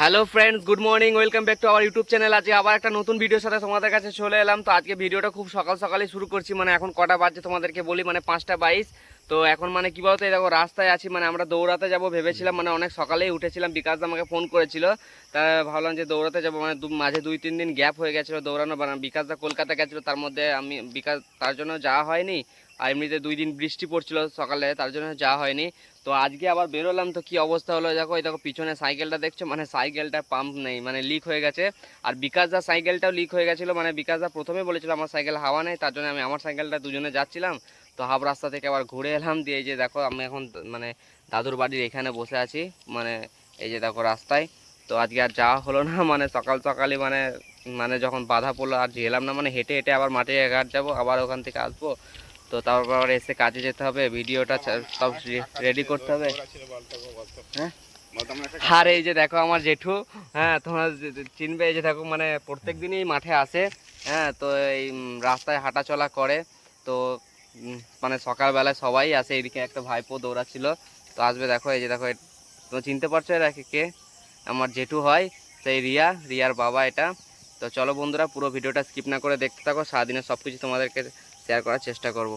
Hello friends, good morning, welcome back to our YouTube channel. আজকে আবার একটা নতুন ভিডিওর সাথে তোমাদের কাছে চলে এলাম। তো আজকে ভিডিওটা খুব সকাল সকালে শুরু করছি মানে এখন কটা বাজছে তোমাদেরকে বলি মানে পাঁচটা বাইশ। তো এখন মানে কী বলতো দেখো রাস্তায় আছি মানে আমরা দৌড়াতে যাব ভেবেছিলাম মানে অনেক সকালেই উঠেছিলাম, বিকাশ আমাকে ফোন করেছিল। তা ভাবলাম যে দৌড়াতে যাব মানে মাঝে দুই, তিন দিন গ্যাপ হয়ে গেছিল দৌড়ানো মানে বিকাশ দা কলকাতা গেছিল, তার মধ্যে আমি, বিকাশ, তার জন্য যাওয়া হয়নি। আর এমনিতে দুই দিন বৃষ্টি পড়ছিল সকালে, তার জন্য যাওয়া হয়নি। তো আজকে আবার বেরোলাম, তো কি অবস্থা হলো? দেখো, এই দেখো পিছনে সাইকেলটা দেখছ? মানে সাইকেলটা পাম্প নেই মানে লিক হয়ে গেছে। আর বিকাশ দা সাইকেলটাও লিক হয়ে গেছিল মানে বিকাশ দা প্রথমে বলেছিল আমার সাইকেল হাওয়া নেই, তার জন্য আমি আমার সাইকেলটা দুজনে যাচ্ছিলাম। তো হাফ রাস্তা থেকে আবার ঘুরে এলাম দিয়ে যে দেখো আমি এখন মানে দাদুর বাড়ির এখানে বসে আছি মানে এই যে দেখো রাস্তায়। তো আজকে আর যাওয়া হলো না মানে সকাল সকালই মানে মানে যখন বাধা পড়ল আর গেলাম না মানে হেঁটে হেঁটে আবার মাঠে ঘাট যাব, আবার ওখান থেকে আসব। তো তারপর এসে কাজে যেতে হবে, ভিডিওটা সব রেডি করতে হবে। হ্যাঁ? আর এই যে দেখো আমার জেঠু হ্যাঁ তোমরা চিনবে, এই যে দেখো মানে প্রত্যেক দিনই মাঠে আসে হ্যাঁ তো এই রাস্তায় হাঁটা চলা করে। তো মানে সকালবেলায় সবাই আসে, এদিকে একটা ভাইপো দৌড়াচ্ছিল। তো আসবে দেখো, এই যে দেখো তো চিনতে পারছ এরা কে? আমার জেঠু হয়, সেই রিয়া, রিয়ার বাবা এটা। তো চলো বন্ধুরা, পুরো ভিডিওটা স্কিপ না করে দেখতে থাকো, সারাদিনের সব কিছু তোমাদেরকে শেয়ার করার চেষ্টা করব।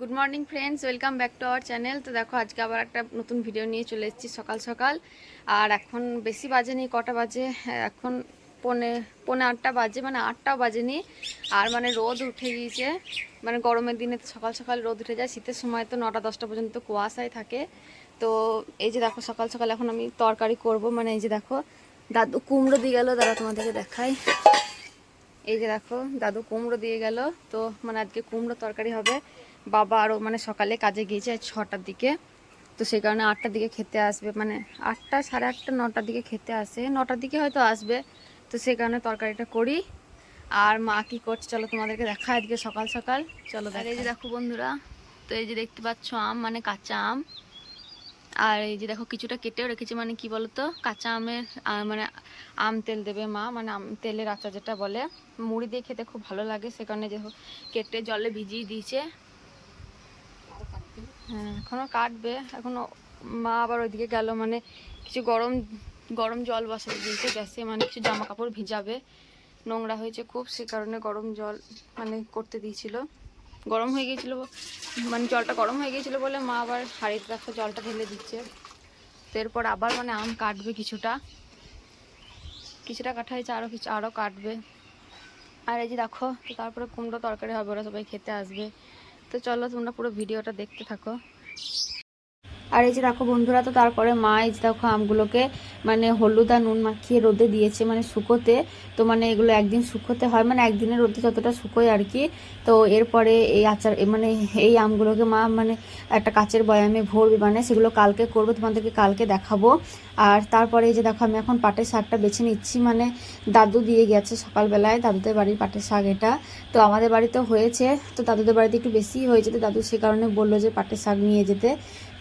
Good morning friends welcome back to our channel তো দেখো, আজকে আবার একটা নতুন ভিডিও নিয়ে চলে এসেছি সকাল সকাল। আর এখন বেশি বাজে নেই, কটা বাজে? এখন পৌনে, পনে আটটা বাজে মানে আটটাও বাজেনি। আর মানে রোদ উঠে গিয়েছে। মানে গরমের দিনে তো সকাল সকাল রোদ উঠে যায়। শীতের সময় তো নটা, দশটা পর্যন্ত কুয়াশায় থাকে। তো এই যে দেখো, সকাল সকাল এখন আমি তরকারি করব। মানে এই যে দেখো, দাদু কুমড়ো দিয়ে গেল। দাদা তোমাদেরকে দেখাই। এই যে দেখো, দাদু কুমড়ো দিয়ে গেল। তো মানে আজকে কুমড়ো তরকারি হবে। বাবা আরও মানে সকালে কাজে গিয়েছে ছটার দিকে। তো সেই কারণে আটটার দিকে খেতে আসবে। মানে আটটা, সাড়ে আটটা, নটার দিকে খেতে আসে। নটার দিকে হয়তো আসবে। তো সেই কারণে তরকারিটা করি। আর মা কি করছে চলো তোমাদেরকে দেখা আজকে সকাল সকাল। চলো আর এই যে দেখো বন্ধুরা তো এই যে দেখতে পাচ্ছ আম মানে কাঁচা আম। আর এই যে দেখো কিছুটা কেটেও রেখেছি মানে কি বলতো? কাঁচা আমের মানে আম তেল দেবে মা মানে আম তেলের আচার যেটা বলে। মুড়ি দিয়ে খেতে খুব ভালো লাগে সে কারণে দেখো কেটে জলে ভিজিয়ে দিয়েছে। হ্যাঁ এখনও কাটবে এখনও মা আবার ওইদিকে গেল মানে কিছু গরম গরম জল বসাতে দিয়েছে, গ্যাসে মানে কিছু জামা কাপড় ভিজাবে। নোংরা হয়েছে খুব, সে কারণে গরম জল মানে করতে দিয়েছিল। গরম হয়ে গিয়েছিল মানে জলটা গরম হয়ে গিয়েছিল বলে মা আবার হাঁড়িতে দেখো জলটা ঢেলে দিচ্ছে। এরপর আবার মানে আম কাটবে কিছুটা। কিছুটা কাটা হয়েছে আরও কিছু আরও কাটবে। আর এই যে দেখো তো তারপরে কুমড়ো তরকারি হবে, ওরা সবাই খেতে আসবে। তো চলো তোমরা পুরো ভিডিওটা দেখতে থাকো। আর এই যে দেখো বন্ধুরা, তো তারপরে মা এই যে দেখো আমগুলোকে মানে হলুদ আর নুন মাখিয়ে রোদে দিয়েছে মানে শুকোতে। তো মানে এগুলো একদিন শুকোতে হয় মানে একদিনের রোদে যতটা শুকোয় আর কি। তো এরপরে এই আচার মানে এই আমগুলোকে মা মানে একটা কাচের বয়ামে ভরবে মানে সেগুলো কালকে করব, তোমাদেরকে কালকে দেখাবো। আর তারপরে এই যে দেখো, আমি এখন পাটের শাকটা বেছে নিচ্ছি মানে দাদু দিয়ে গেছে সকালবেলায়, দাদুদের বাড়ির পাটের শাক এটা। তো আমাদের বাড়িতে হয়েছে, তো দাদুদের বাড়িতে একটু বেশি হয়েছে, তো দাদু সে কারণে বলল যে পাটের শাক নিয়ে যেতে।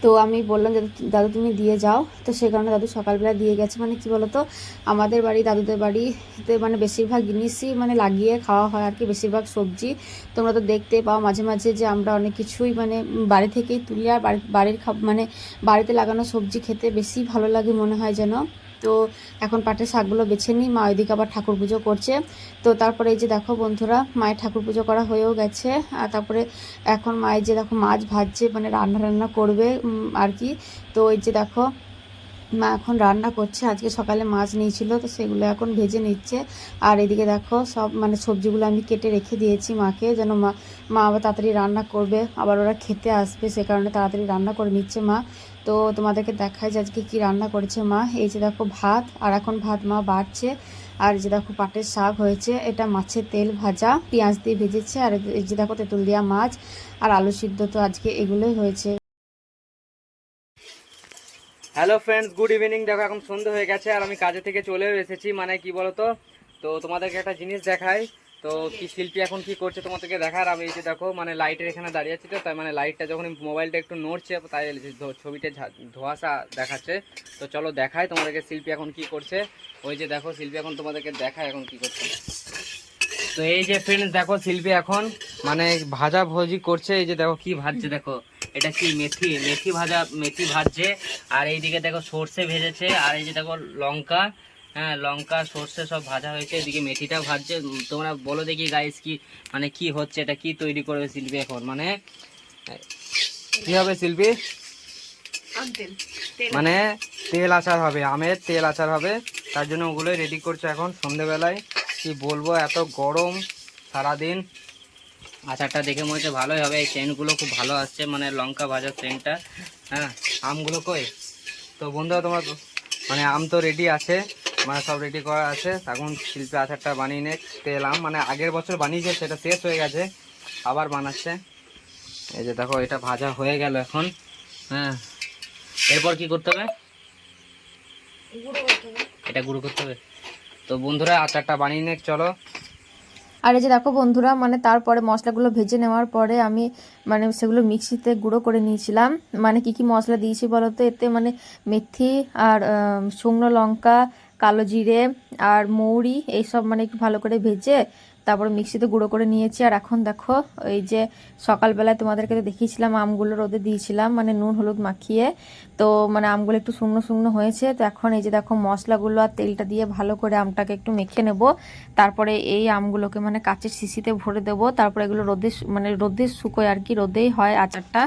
তো আমি বললাম, দাদু দাদু তুমি দিয়ে যাও। তো সে কারণে দাদু সকালবেলা দিয়ে গেছে। মানে কি বলতো, আমাদের বাড়ি, দাদুদের বাড়িতে মানে বেশিরভাগ জিনিসই মানে লাগিয়ে খাওয়া হয় আর কি বেশিরভাগ সবজি। তোমরা তো দেখতে পাও মাঝে মাঝে যে আমরা অনেক কিছুই মানে বাড়ি থেকেই তুলি, আর বাড়ি, বাড়ির মানে বাড়িতে লাগানো সবজি খেতে বেশি ভালো লাগে মনে হয় যেন। তো এখন পাটের শাকগুলো বেছে নিই। মা ওইদিকে আবার ঠাকুর পুজো করছে। তো তারপরে এই যে দেখো বন্ধুরা, মায়ের ঠাকুর পুজো করা হয়েও গেছে। আর তারপরে এখন মায়ের যে দেখো মাছ ভাজছে মানে রান্না রান্না করবে আর কি। তো এই যে দেখো, মা এখন রান্না করছে। আজকে সকালে মাছ নিয়েছিল, তো সেগুলো এখন ভেজে নিচ্ছে। আর এদিকে দেখো, সব মানে সবজিগুলো আমি কেটে রেখে দিয়েছি মাকে, যেন মা মা আবার তাড়াতাড়ি রান্না করবে। আবার ওরা খেতে আসবে, সে কারণে তাড়াতাড়ি রান্না করে নিচ্ছে মা। তো তোমাদেরকে দেখায় যে আজকে কী রান্না করেছে মা। এই যে দেখো ভাত, আর এখন ভাত মা বাড়ছে। আর যে দেখো পাটের শাক হয়েছে। এটা মাছের তেল ভাজা, পেঁয়াজ দিয়ে ভেজেছে, আর এই যে দেখো তেঁতুল দেওয়া মাছ, আর আলু সিদ্ধ তো আজকে এগুলোই হয়েছে। হ্যালো ফ্রেন্ডস গুড ইভিনিং দেখো এখন সন্ধ্যে হয়ে গেছে, আর আমি কাজে থেকে চলেও এসেছি। মানে কি বলতো? তো তোমাদেরকে একটা জিনিস দেখাই। তো কি শিল্পী এখন কি করছে তোমাদেরকে দেখার? আমি এই যে দেখো মানে লাইটের এখানে দাঁড়িয়ে আছি তো তাই মানে লাইটটা যখন মোবাইলটা একটু নড়ছে, তাই ধো- ছবিতে ঝা- দেখাচ্ছে। তো চলো দেখায় তোমাদেরকে শিল্পী এখন কি করছে। ওই যে দেখো, শিল্পী এখন তোমাদেরকে দেখায় এখন কি করছে। তো এই যে ফ্রেন্ডস দেখো শিল্পী এখন মানে ভাজা ভজি করছে। এই যে দেখো কি ভাজছে, দেখো। এটা কি মেথি? মেথি ভাজা মেথি ভাজছে। আর এইদিকে দেখো সর্ষে ভেজেছে। আর এই যে দেখো লঙ্কা। হ্যাঁ লঙ্কা সর্ষে সব ভাজা হয়েছে এদিকে মেথিটাও ভাজছে। তোমরা বলো দেখি গাইস কি মানে কি হচ্ছে এটা কি তৈরি করবে শিল্পী এখন? মানে কি হবে শিল্পী? মানে তেল আচার হবে আমের তেল আচার হবে। তার জন্য ওগুলোই রেডি করছে এখন সন্ধেবেলায়। কি বলব এত গরম সারাদিন। আচারটা দেখে মনে হচ্ছে ভালোই হবে। এই সেন্টগুলো খুব ভালো আসছে মানে লঙ্কা ভাজার সেন্টটা হ্যাঁ আমগুলো কই? তো বন্ধুরা তোমার মানে আম তো রেডি আছে। মানে সব রেডি করা আছে। এখন শিল্পী আচারটা বানিয়ে নে তেল আম মানে আগের বছর বানিয়েছে সেটা শেষ হয়ে গেছে। আবার বানাচ্ছে। এই যে দেখো এটা ভাজা হয়ে গেল এখন। হ্যাঁ। এরপর কি করতে হবে? এটা গুঁড়ো করতে হবে। তো বন্ধুরা আচারটা বানিয়ে নে চলো। আর এই যে দেখো বন্ধুরা মানে তারপরে মশলাগুলো ভেজে নেওয়ার পরে আমি মানে সেগুলো মিক্সিতে গুঁড়ো করে নিয়েছিলাম। মানে কি কি মশলা দিয়েছি বলো তো? এতে মানে মেথি আর শুকনো লঙ্কা কালো জিরে আর মৌরি এইসব মানে একটু ভালো করে ভেজে তারপরে মিক্সিতে গুঁড়ো করে নিয়েছি। আর এখন দেখো এই যে সকালবেলায় তোমাদেরকে তো দেখিয়েছিলাম আমগুলো রোদে দিয়েছিলাম মানে নুন হলুদ মাখিয়ে। তো মানে আমগুলো একটু শুকনো শুকনো হয়েছে। তো এখন এই যে দেখো মশলাগুলো আর তেলটা দিয়ে ভালো করে আমটাকে একটু মেখে নেব। তারপরে এই আমগুলোকে মানে কাচের শিশিতে ভরে দেব। তারপরে এগুলো রোদে মানে রোদে শুকোয় আর কি রোদেই হয় আচারটা।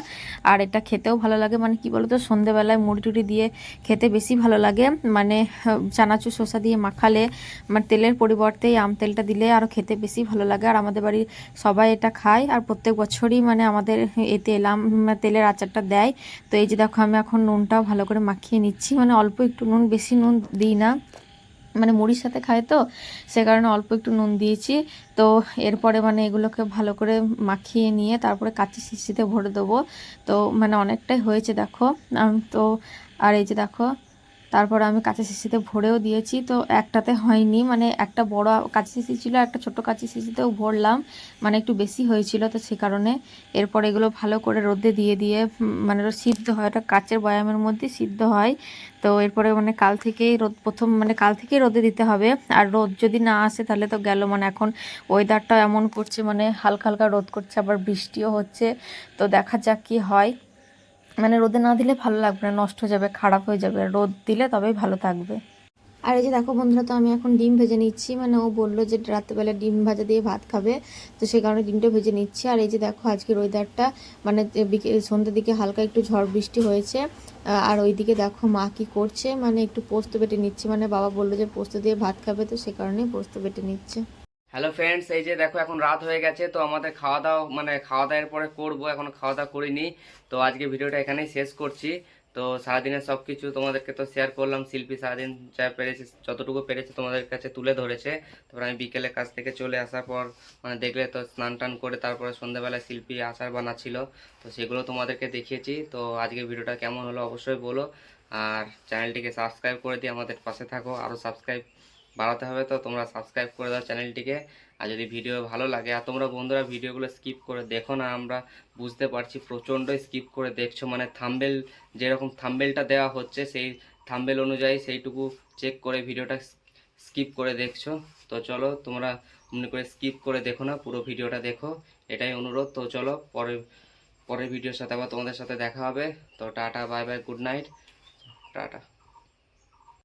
আর এটা খেতেও ভালো লাগে মানে কি বলতো সন্ধেবেলায় মুড়ি টুড়ি দিয়ে খেতে বেশি ভালো লাগে। মানে আহ, চানাচুর শসা দিয়ে মাখালে মানে তেলের পরিবর্তে এই আম তেলটা দিলে আরও খেতে বেশি ভালো লাগে। আর আমাদের বাড়ির সবাই এটা খায়। আর প্রত্যেক বছরই মানে আমাদের এই তেল, আম, তেলের আচারটা দেয়। তো এই যে দেখো, আমি এখন নুনটাও ভালো করে মাখিয়ে নিচ্ছি। মানে অল্প একটু নুন, বেশি নুন দিই না। মানে মুড়ির সাথে খায় তো, সে কারণে অল্প একটু নুন দিয়েছি। তো এরপরে মানে এগুলোকে ভালো করে মাখিয়ে নিয়ে তারপরে কাঁচি শিশিতে ভরে দেবো। তো মানে অনেকটাই হয়েছে, দেখো। তো আর এই যে দেখো তারপর আমি কাঁচা শিশিতে ভরেও দিয়েছি, তো একটাতে হয়নি। মানে একটা বড় কাঁচি শিশি ছিল একটা ছোট কাঁচি শিশিতেও ভরলাম। মানে একটু বেশি হয়েছিল তো সে কারণে। এরপর এগুলো ভালো করে রোদে দিয়ে দিয়ে মানে সিদ্ধ হয়, ওটা কাচের বয়ামের মধ্যে সিদ্ধ হয়। তো এরপরে মানে কাল থেকেই রোদ, প্রথম মানে কাল থেকেই রোদে দিতে হবে। আর রোদ যদি না আসে তাহলে তো গেল মানে এখন ওয়েদারটা এমন করছে মানে হালকা হালকা রোদ করছে, আবার বৃষ্টিও হচ্ছে। তো দেখা যাক কি হয়। মানে রোদে না দিলে ভালো লাগবে না, নষ্ট হয়ে যাবে, খারাপ হয়ে যাবে। রোদ দিলে তবেই ভালো থাকবে। আর এই যে দেখো বন্ধুরা, তো আমি এখন ডিম ভেজে নিচ্ছি। মানে ও বলল যে রাত্রেবেলা ডিম ভাজা দিয়ে ভাত খাবে, তো সেই কারণে ডিমটা ভেজে নিচ্ছি। আর এই যে দেখো আজকের ওয়েদারটা মানে সন্ধ্যের দিকে হালকা একটু ঝড় বৃষ্টি হয়েছে। আর ওইদিকে দেখো মা কি করছে মানে একটু পোস্ত বেটে নিচ্ছে। মানে বাবা বলল যে পোস্ত দিয়ে ভাত খাবে, তো সে কারণেই পোস্ত বেটে নিচ্ছে। হ্যালো ফ্রেন্ডস এই যে দেখো এখন রাত হয়ে গেছে, তো আমাদের খাওয়া দাওয়া মানে খাওয়া দাওয়ার পরে করব, এখন খাওয়া দাওয়া করিনি। তো আজকে ভিডিওটা এখানেই শেষ করছি। তো সারাদিনের সব কিছু তোমাদেরকে তো শেয়ার করলাম, শিল্পী সারাদিন যা পেরেছে, যতটুকু পেরেছে তোমাদের কাছে তুলে ধরেছে। তারপর আমি বিকেলে কাছ থেকে চলে আসার পর মানে দেখলে তো স্নান টান করে তারপরে সন্ধ্যাবেলায় শিল্পী আচার বানাচ্ছিল। তো সেগুলো তোমাদেরকে দেখিয়েছি। তো আজকের ভিডিওটা কেমন হলো অবশ্যই বলো। আর চ্যানেলটিকে সাবস্ক্রাইব করে দিয়ে আমাদের পাশে থাকো। আরও সাবস্ক্রাইব বাড়াতে হবে, তো তোমরা সাবস্ক্রাইব করে দাও চ্যানেলটিকে আর যদি ভিডিও ভালো লাগে, আর তোমরা বন্ধুরা ভিডিওগুলো স্কিপ করে দেখো না, আমরা বুঝতে পারছি প্রচণ্ডই স্কিপ করে দেখছ। মানে থাম্বেল যেরকম থাম্বেলটা দেওয়া হচ্ছে, সেই থাম্বেল অনুযায়ী সেইটুকু চেক করে ভিডিওটা স্কিপ করে দেখছ। তো চলো, তোমরা অমনি করে স্কিপ করে দেখো না, পুরো ভিডিওটা দেখো। এটাই অনুরোধ। তো চলো, পরে, পরের ভিডিওর সাথে আবার তোমাদের সাথে দেখা হবে। তো tata bye bye good night tata.